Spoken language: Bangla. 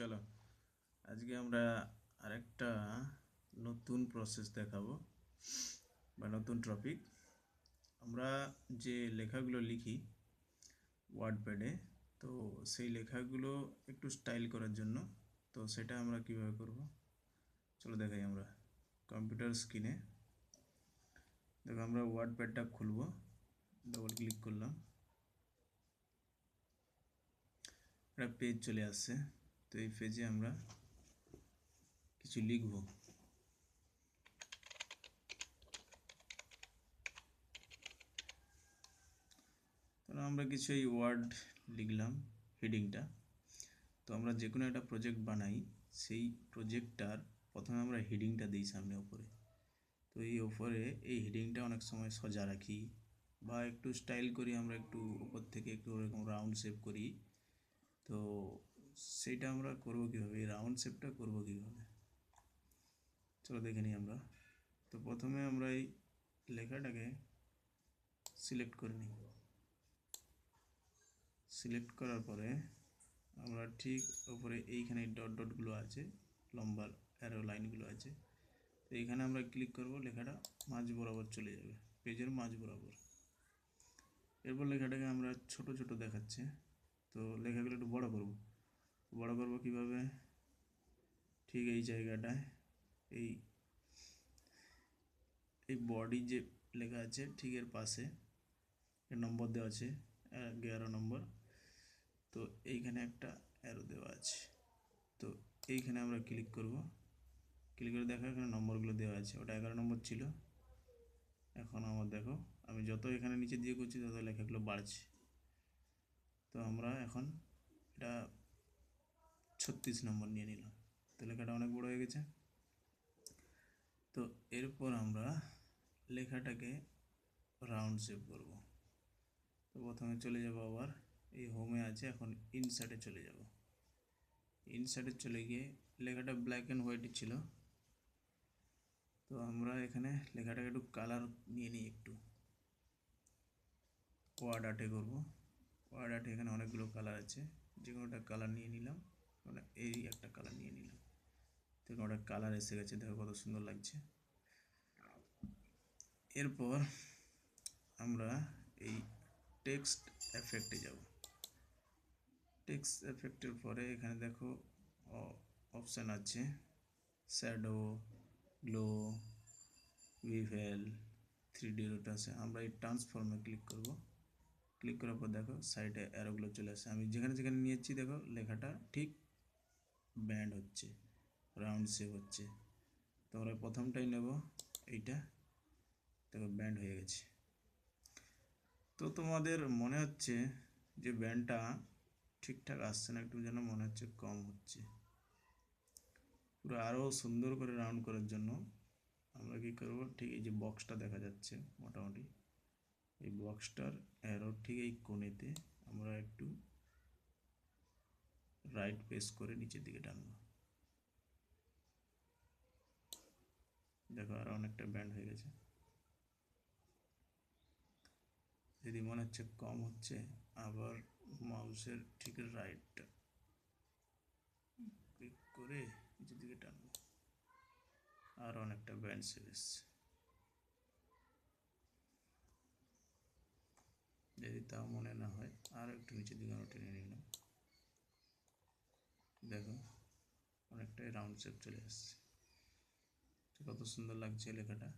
চলো, আজকে আমরা আরেকটা নতুন প্রসেস দেখাবো বা নতুন টপিক আমরা যে লেখাগুলো লিখি ওয়ার্ড প্যাডে তো সেই লেখাগুলো একটু স্টাইল করার জন্য, তো সেটা আমরা কীভাবে করব? চলো দেখাই আমরা কম্পিউটার স্ক্রিনে দেখো আমরা ওয়ার্ড প্যাডটা খুলবো ডবল ক্লিক করলাম। একটা পেজ চলে আসছে। তো এই পেজে আমরা কিছু লিখব। তো আমরা কিছু এই ওয়ার্ড লিখলাম হেডিংটা তো আমরা যে কোনো একটা প্রজেক্ট বানাই, সেই প্রজেক্টটার প্রথমে আমরা হেডিংটা দিই সামনে ওপরে তো এই ওপরে এই হেডিংটা অনেক সময় সজা রাখি বা একটু স্টাইল করি, আমরা একটু উপর থেকে একটু ওরকম রাউন্ড শেপ করি। তো সেইটা আমরা করব কীভাবে? এই রাউন্ড শেপটা করব কীভাবে? চলো দেখে নিই আমরা। তো প্রথমে আমরা এই লেখাটাকে সিলেক্ট করে নিই। সিলেক্ট করার পরে আমরা ঠিক ওপরে এইখানে ডট ডটগুলো আছে, লম্বা অ্যারো লাইনগুলো আছে। তো এইখানে আমরা ক্লিক করব, লেখাটা মাঝ বরাবর চলে যাবে, পেজের মাঝ বরাবর। এরপর লেখাটাকে আমরা ছোট ছোট দেখাচ্ছে। তো লেখাগুলো একটু বড় করব। বড় করব কীভাবে? ঠিক এই জায়গাটায়। এই এই বডি যে লেখা আছে, ঠিক এর পাশে। নম্বর দেওয়া আছে, এগারো নম্বর তো এইখানে একটা অ্যারো দেওয়া আছে। তো এইখানে আমরা ক্লিক করব। ক্লিক করে দেখো এখানে নম্বরগুলো দেওয়া আছে। ওটা এগারো নম্বর ছিল। এখন আমার দেখো, আমি যত এখানে নিচে দিয়ে করছি, তত লেখাগুলো বাড়ছে। তো আমরা এখন এটা ছত্রিশ নম্বর নিয়ে নিলাম। লেখাটা অনেক বড় হয়ে গেছে। তো এরপর আমরা লেখাটাকে রাউন্ড শেপ করব। তো প্রথমে চলে যাব আবার, এই হোমে আছে, এখন ইনসার্টে চলে যাব। ইনসার্টে চলে গিয়ে লেখাটা ব্ল্যাক অ্যান্ড হোয়াইট ছিল। তো আমরা এখানে লেখাটাকে একটু কালার নিয়ে নিই একটু। ওয়ার্ড আর্টে করব। ওয়ার্ড আর্টে এখানে অনেকগুলো কালার আছে। যে কোনো একটা কালার নিয়ে নিলাম। মানে এই একটা কালার নিয়ে নিলাম। দেখুন ওটা কালার এসে গেছে, দেখো কত সুন্দর লাগছে। এরপর আমরা এই টেক্সট এফেক্টে যাব। টেক্সট এফেক্টের পরে এখানে দেখো অপশান আছে। Shadow glow bevel three D রোটাসে আমরা এই ট্রান্সফর্মে ক্লিক করব। ক্লিক করার পর দেখো সাইডে অ্যারোগুলো চলে আসে। আমি যেখানে যেখানে নিয়েছি, দেখো লেখাটা ঠিক ব্যান্ড হচ্ছে রাউন্ড শেপ হচ্ছে। তো প্রথমটাই নেব এইটা, দেখো ব্যান্ড হয়ে গেছে। তো তোমাদের মনে হচ্ছে যে ব্যান্ডটা ঠিকঠাক আসছে না, একটু যেন মনে হচ্ছে কম হচ্ছে। পুরো আরও সুন্দর করে রাউন্ড করার জন্য আমরা কী করব, ঠিক এই যে বক্সটা দেখা যাচ্ছে মোটামুটি। এই বক্সটার অ্যারো ঠিক এই কোণেতে আমরা একটু রাইট পেস করে নিচের দিকে টানবো। দেখো আরও অনেকটা ব্যান্ড হয়ে গেছে। যদি মনে হচ্ছে কম হচ্ছে, আবার মাউসের ঠিক রাইটটা ক্লিক করে নিচের দিকে টানবো। আর অনেকটা ব্যান্ড সিরিজ যদি তাও মনে না হয় আর একটু নিচের দিকে আমরা টেনে নিলাম দেখো অনেকটাই রাউন্ড শেপ চলে আসছে। কত সুন্দর লাগছে লেখাটা।